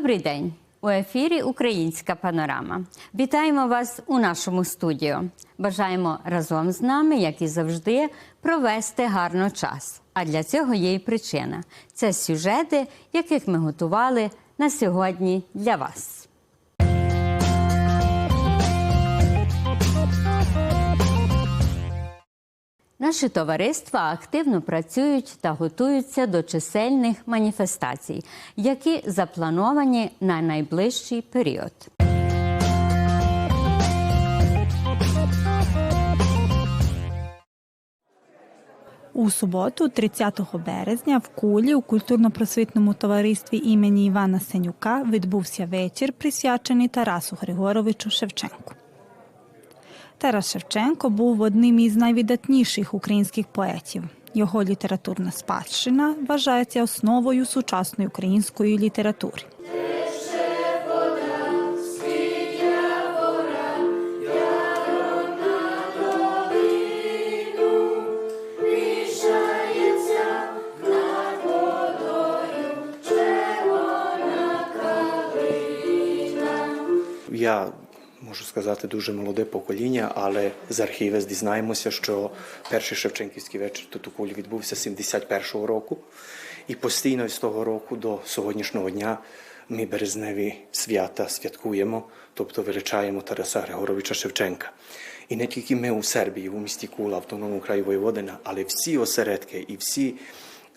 Добрий день. У ефірі Українська панорама. Вітаємо вас у нашому студіо. Бажаємо разом з нами, як і завжди, провести гарно час. А для цього є і причина. Це сюжети, яких ми готували на сьогодні для вас. Наші товариства активно працюють та готуються до чисельних маніфестацій, які заплановані на найближчий період. У суботу, 30 березня, в Кулі у культурно-просвітному товаристві імені Івана Сенюка відбувся вечір, присвячений Тарасу Григоровичу Шевченку. Тарас Шевченко був одним із найвидатніших українських поетів. Його літературна спадщина вважається основою сучасної української літератури. Сказати дуже молоде покоління, але з архіву дізнаємося, що перший Шевченківський вечір тут у Кулі відбувся 71-го року, і постійно з того року до сьогоднішнього дня ми березневі свята святкуємо, тобто величаємо Тараса Григоровича Шевченка. І не тільки ми у Сербії, у місті Кула, автономному краї Воєводина, але всі осередки і всі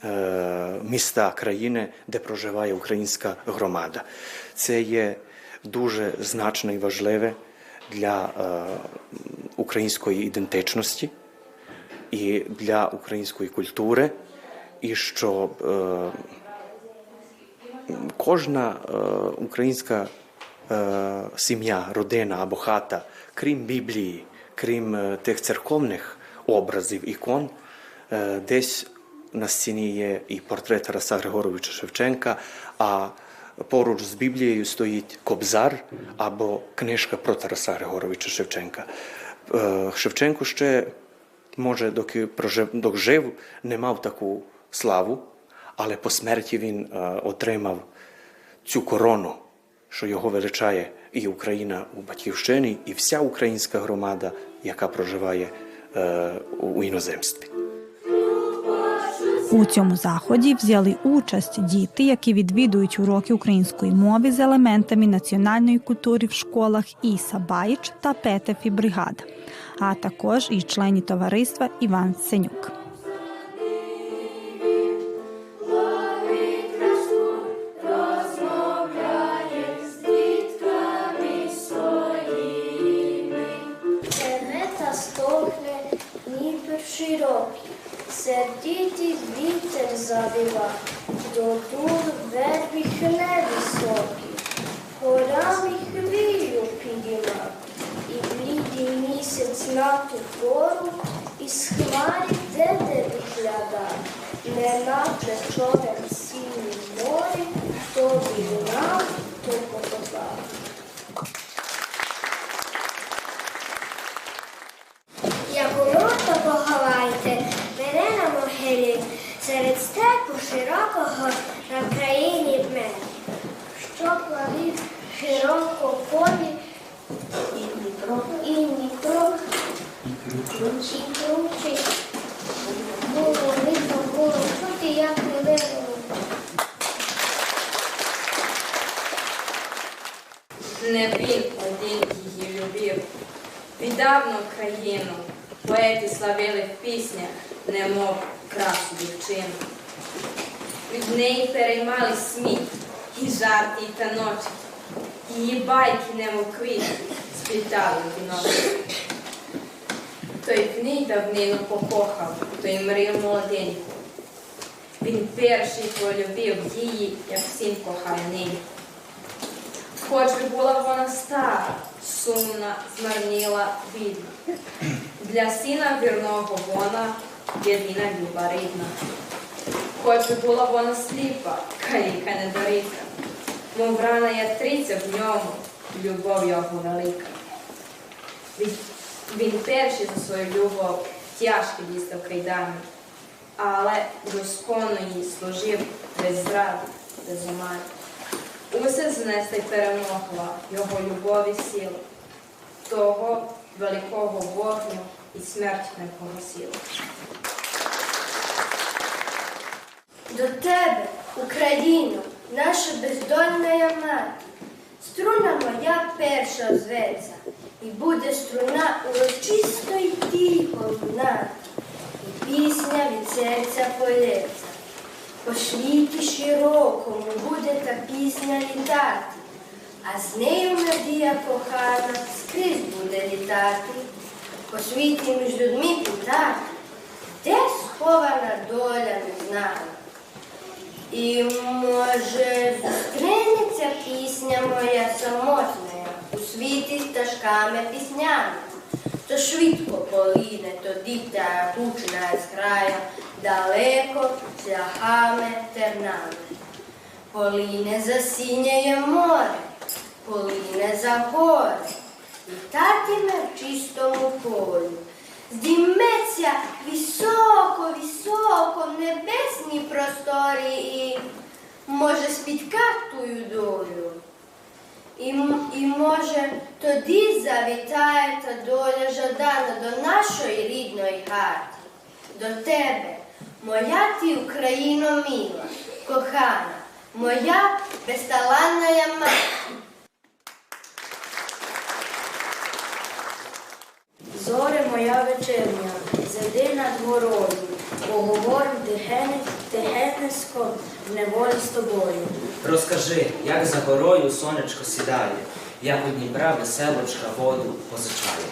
е, міста країни, де проживає українська громада. Це є дуже значне і важливе для е, української ідентичності і для української культури, і щоб е, кожна е, українська сім'я, родина або хата, крім Біблії, крім тих церковних образів, ікон, десь на стіні є і портрет Тараса Григоровича Шевченка. а Поруч з Біблією стоїть Кобзар або книжка про Тараса Григоровича Шевченка. Е, Шевченко ще, може, доки прожив, доки жив, не мав таку славу, але по смерті він е, отримав цю корону, що його величає і Україна у Батьківщині, і вся українська громада, яка проживає е, у іноземстві. У цьому заході взяли участь діти, які відвідують уроки української мови з елементами національної культури в школах Іса Баїч та Петефі бригада, а також і члені товариства Іван Сенюк. Покохав, той мрив молоденьку. Він перший полюбив її, як син кохає. Хоч би була вона стара, сумна, змарніла, бідна. Для сина вірного вона єдина люба рідна. Хоч би була вона сліпа, каліка недоріка, мов рана ятриця в ньому, любов його велика. Він перший за свою любов тяжко дістав кайдани, але досконно їй служив без зради, без омани. Усе знесла й перемогла його любові силу, того великого вогню і смерть не погасила. До тебе, Україно, наша бездонна мати, струна моя перша зветься, і буде струна урочисто й тихо лунати, і пісня від серця полється. По світі широкому буде та пісня літати, а з нею надія кохана скрізь буде літати, по світі між людьми питати, де схована доля не знаю. І може зустрінеться пісня моя самотня у світі стежками піснями, то швидко полине тоді та гучна зграя далеко шляхами тернами. Полине засіняє море, полине за гори, літатиме в чистому полі. Здійметься високо, високо в небесній просторі і може спіткати тую долю. І може тоді завітає та доля жадана до нашої рідної хати, до тебе, моя ти Україно мила, кохана, моя безталанна мати. Зоре моя вечерня, зайди над горою, поговорим тихене, тихенесько в неволі з тобою. Розкажи, як за горою сонечко сідає, як у Дніпра веселочка воду позичає.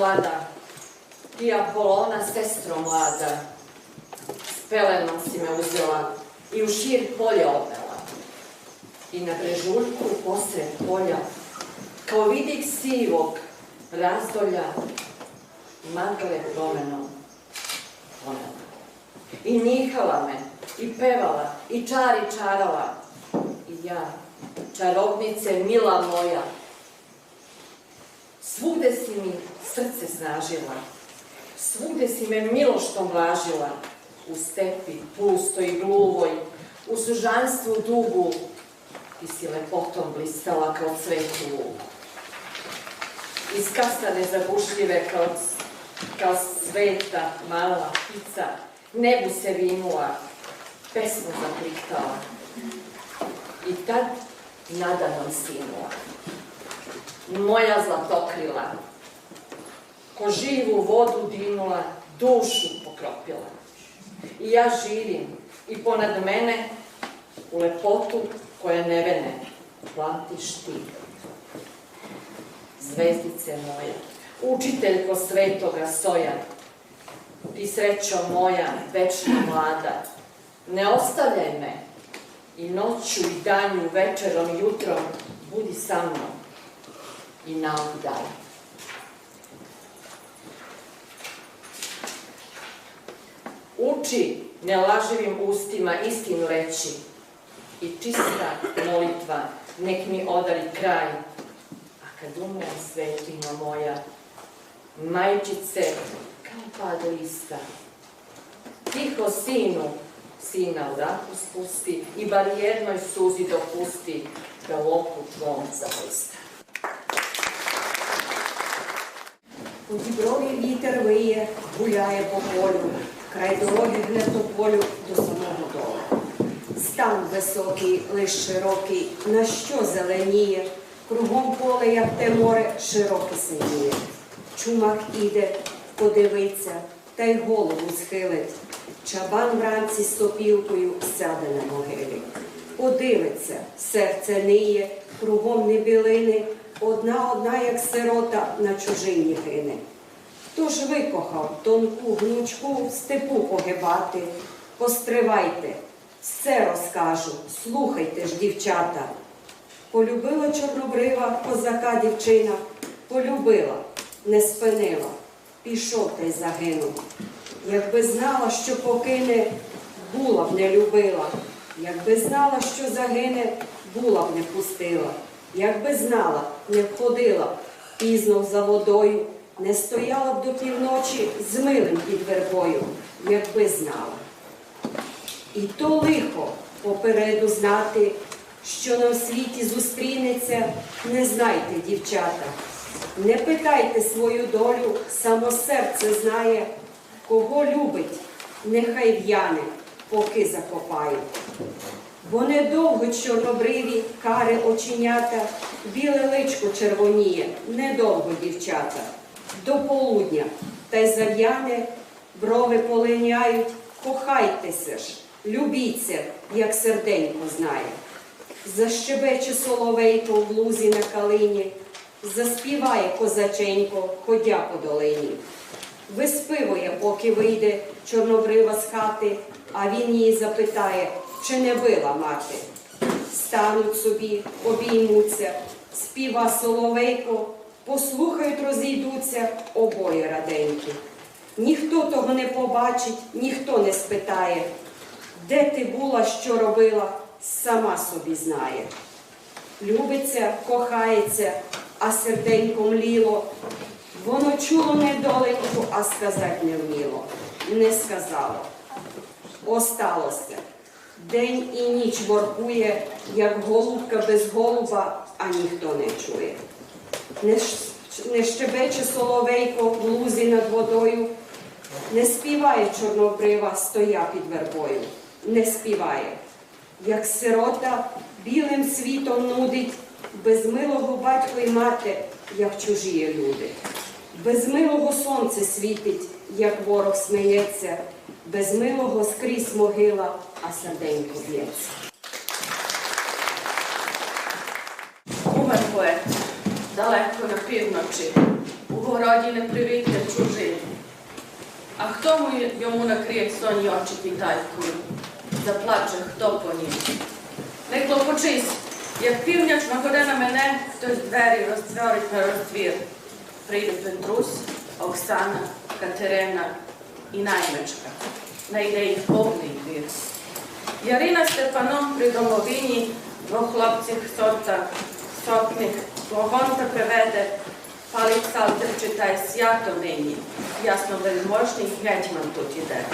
Sklada, ti Apolona sestro mlada, s pelenom si me uzela i u šir polje odnela. I na brežuljku posred polja, kao vidik sivog razdolja, magle promenom ponela. I nihala me, i pevala, i čari čarala. I ja, čarobnice mila moja, svugde si mi srce snažila, svugde si me miloštom vlažila, u stepi pustoj i gluvoj, u sužanstvu dugu, ti si lepotom blistala kao cvet u lugu. Iz kastane zabušljive kao, kao sveta mala ptica, nebu se vinula, pesmu zapliktala. I tad nadanom sinula. Moja zlatokrila, ko živu vodu dinula, dušu pokropila. I ja živim i ponad mene u lepotu koja nevene platiš ti. Zvezdice moja, učiteljko svetoga soja, ti srećo moja, večna mlada, ne ostavljaj me i noću i danju, večerom i jutrom budi sa mnom i nauk daj. uči nelaživim ustima istinu reći i čista molitva nek mi odari kraj. A kad umrem svetina moja, majčice kao pade lista. Tiho sinu, sina odaku spusti i bar jednoj suzi dopusti da u oku tvom zapusta. U Dibrovi vitar veje, guljaje po polju, край дороги гне полю до самого долу. Стан високий, лиш широкий, на що зеленіє, кругом поле, як те море, широке синіє. Чумак іде, подивиться, та й голову схилить. Чабан вранці з сопілкою сяде на могилі. Подивиться, серце ниє, кругом не білини, одна одна, як сирота, на чужині гине. Хто ж викохав тонку гнучку в степу погибати? Постривайте, все розкажу, слухайте ж, дівчата. Полюбила чорнобрива козака дівчина, полюбила, не спинила, пішов та й загинув. Якби знала, що покине, була б не любила. Якби знала, що загине, була б не пустила. Якби знала, не входила пізно за водою, не стояла б до півночі з милим під вербою, якби знала. І то лихо попереду знати, що на світі зустрінеться, не знайте, дівчата. Не питайте свою долю, само серце знає, кого любить, нехай в'яне, поки закопають. Бо недовго чорнобриві кари оченята, біле личко червоніє, недовго дівчата. До полудня та й зав'яне, брови полиняють, кохайтеся ж, любіться, як серденько знає. Защебече соловейко в лузі на калині, заспіває козаченько, ходя по долині. Виспивує, поки вийде чорнобрива з хати, а він її запитає, чи не била мати. Стануть собі, обіймуться, співа соловейко, послухають, розійдуться обоє раденькі. Ніхто того не побачить, ніхто не спитає, де ти була, що робила, сама собі знає. Любиться, кохається, а серденько мліло. Воно чуло недоленьку, а сказать не вміло. Не сказало. Осталося. День і ніч воркує, як голубка без голуба, а ніхто не чує. Не, щебече соловейко в лузі над водою, не співає чорнобрива, стоя під вербою, не співає. Як сирота білим світом нудить, без милого батько й мати, як чужі люди. Без милого сонце світить, як ворог сміється, без милого скрізь могила, а серденько б'ється. Далеко на півночі, у городі не привітне чужим. А хто йому накриє сонні очі підтайкою? Заплаче хто по ній. Не клопочись, як півнячна година мене, хтось двері розтворить на роздвір. Прийде Петрусь, Оксана, Катерина і наймичка. Найде їх повний двір. Ярина Степаном при домовині, двох хлопців сота, вогонта приведе, палить псалтир читає свято нині, ясно вельможний гетьман тут іде.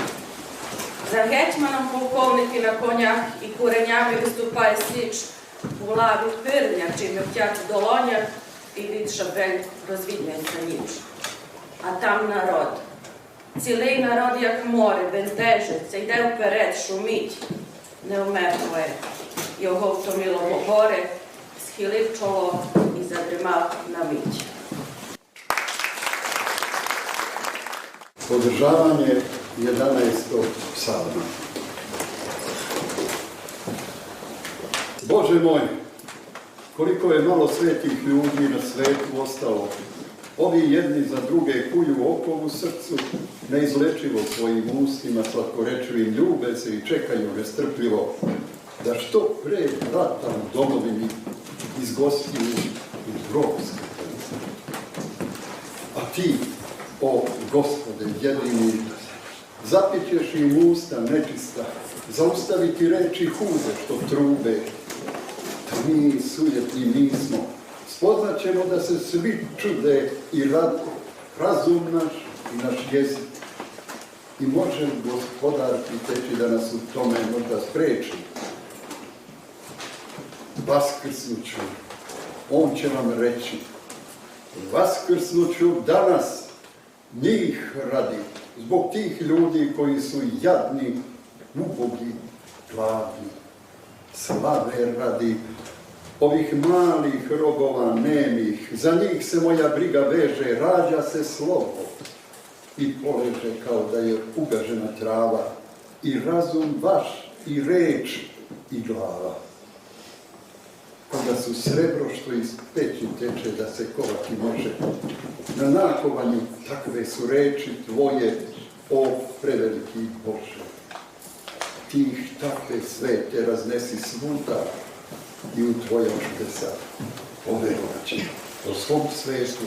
За гетьманом полковники на конях і куренями виступає січ, була від пирня, чи мертять в долонях, і від шабель розвідняться ніч. А там народ. Цілий народ, як море, бентежиться, йде вперед, шумить, не вмертве. Його втомило горе, Filip Čolo i Zadrema Namić. Podržavanje 11. psalma. Bože moj, koliko je malo svetih ljudi na svetu ostalo. Ovi jedni za druge kuju okovu srcu, neizlečivo svojim ustima slatkorečivim ljube se i čekaju nestrpljivo da što pre vrata domovini izgostiju u grobske A ti, o gospode, jedini, zapićeš im usta nečista, zaustaviti reči hude što trube. Da mi sujetni nismo, spoznat ćemo da se svi čude i rad, razum naš i naš jezik. I može gospodar priteći da nas u tome možda spreči. Vaskrsnuću, on će vam reći, Vaskrsnuću danas njih radi, zbog tih ljudi koji su jadni, ubogi, gladni. Slave radi. Ovih malih robova nemih, za njih se moja briga veže, rađa se slovo i poleže kao da je ugažena trava i razum vaš i reč i glava pa onda su srebro što iz peći teče da se kovati može. Na nakovanju takve su reči tvoje, o preveliki Bože. Ti takve svete raznesi svuda i u tvoja čudesa ove noći. O svom svetu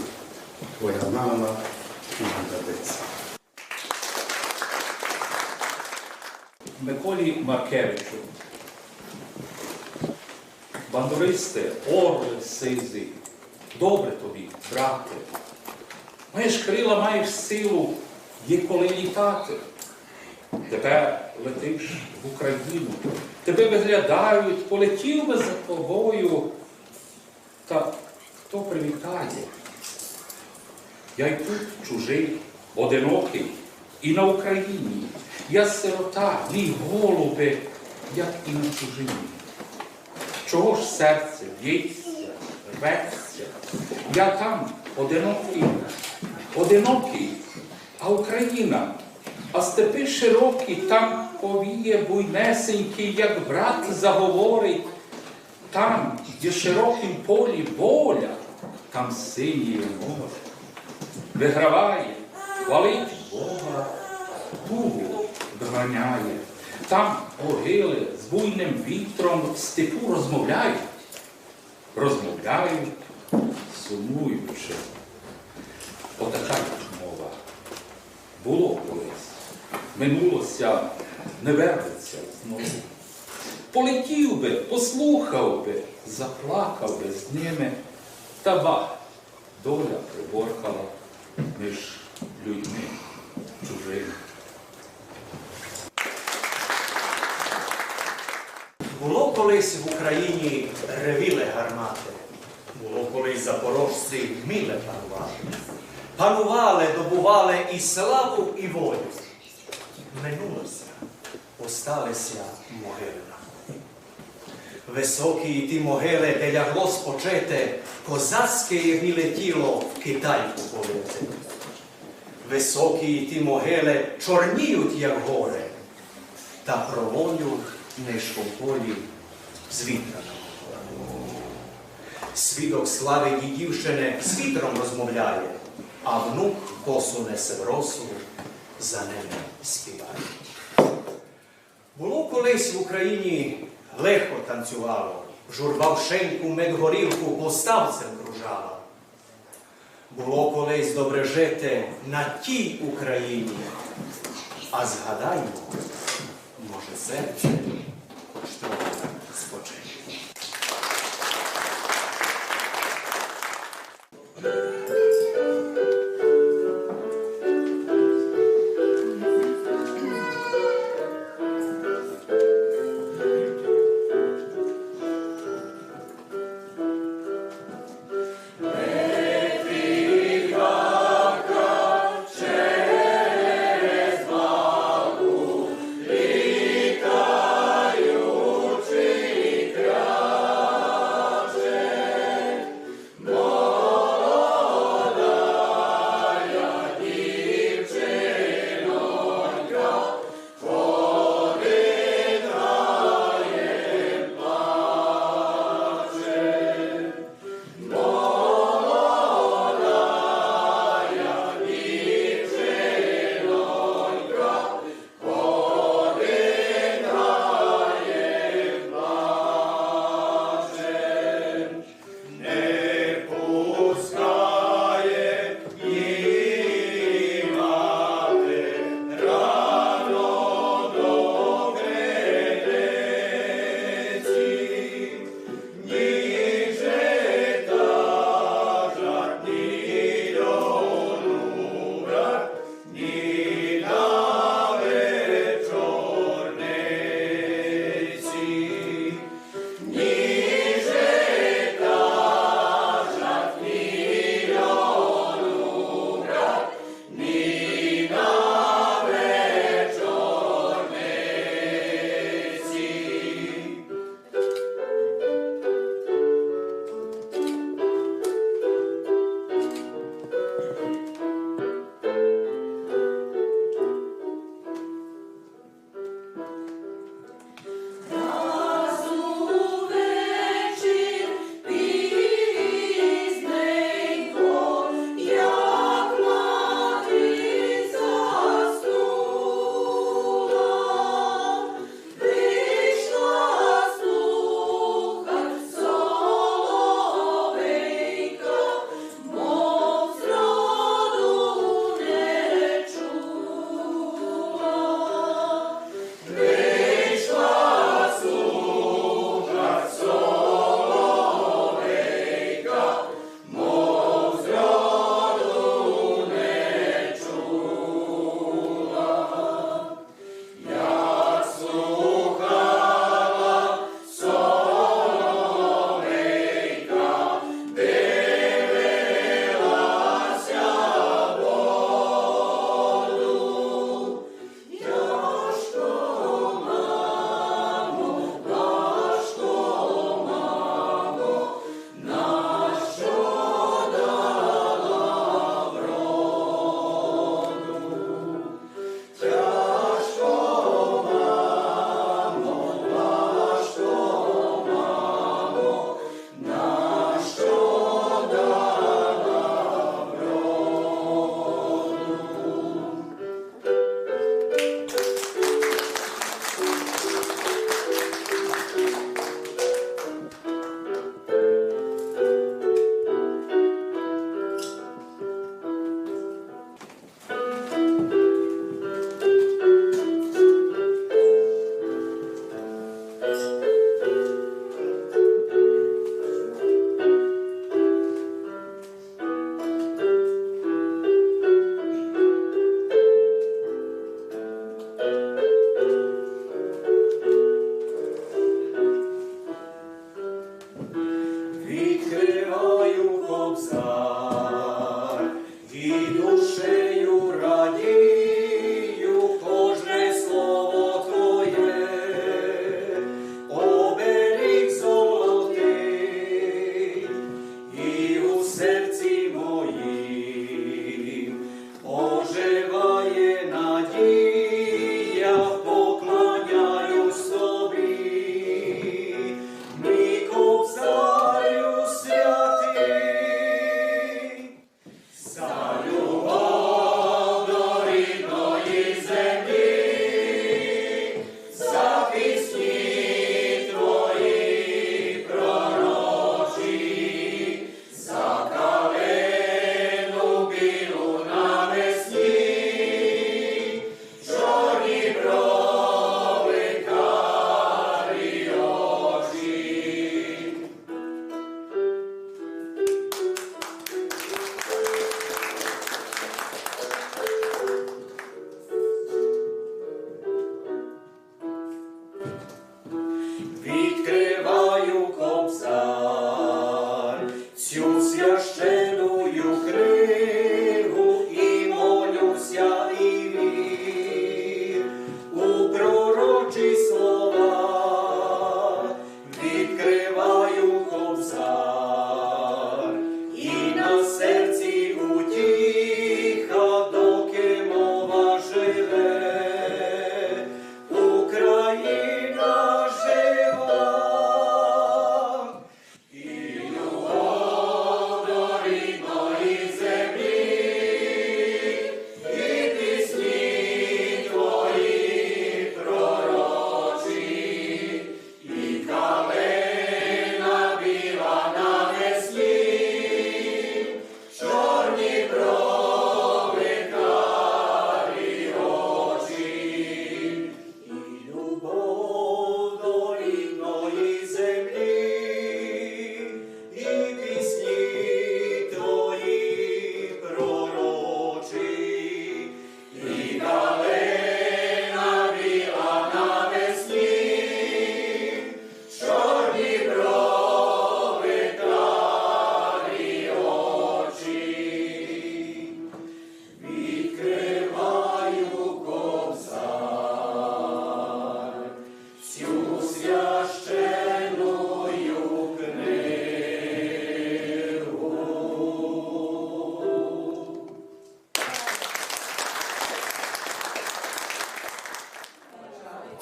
tvoja mala čudna deca. Mekoli Markeviću, Бандуристи, орли, сизі, добре тобі, брате. Маєш крила, маєш силу, є коли літати. Тепер летиш в Україну, тебе виглядають, полетів би за тобою. Та хто привітає? Я й тут чужий, одинокий, і на Україні. Я сирота, мій голубе, як і на чужині. Чого ж серце б'ється, рветься? Я там одинокий, одинокий, а Україна, а степи широкі, там повіє буйнесенький, як брат заговорить. Там, де широкім полі воля, там синіє море. Виграває, хвалить Бога, тугу доганяє. Там могили з буйним вітром в степу розмовляють, розмовляють, сумуючи. Отака мова. Було колись, минулося, не вернеться знову. Полетів би, послухав би, заплакав би з ними, та ба, доля приборкала між людьми чужими. Було колись в Україні ревіли гармати, було колись запорожці вміли панувати. Панували, добували і славу, і волю. Минулося, осталися могили. Високі ті могили, де лягло спочете, козацьке гніле тіло в Китайку полити. Високі ті могили чорніють, як горе, та про нишком полі з. Свідок слави дідівщини з вітром розмовляє, а внук косу несе в росу, за ними співає. Було колись в Україні легко танцювало, журба в шеньку медгорілку поставцем кружала. Було колись добре жити на тій Україні, а згадаймо, може серце хоч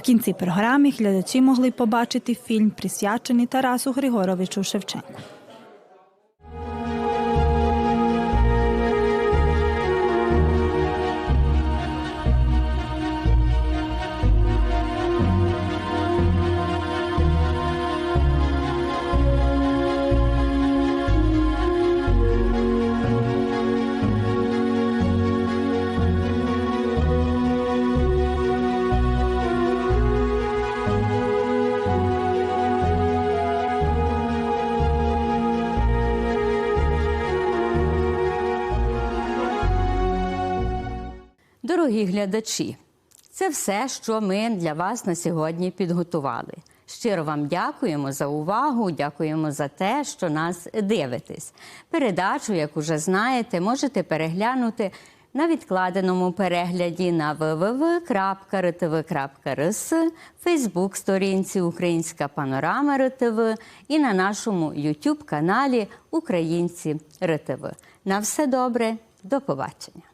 кінці програми глядачі могли побачити фільм, присвячений Тарасу Григоровичу Шевченку. Дорогі глядачі, це все, що ми для вас на сьогодні підготували. Щиро вам дякуємо за увагу, дякуємо за те, що нас дивитесь. Передачу, як уже знаєте, можете переглянути на відкладеному перегляді на www.rtv.rs, Фейсбук-сторінці Українська панорама РТВ і на нашому YouTube каналі Українці РТВ. На все добре, до побачення.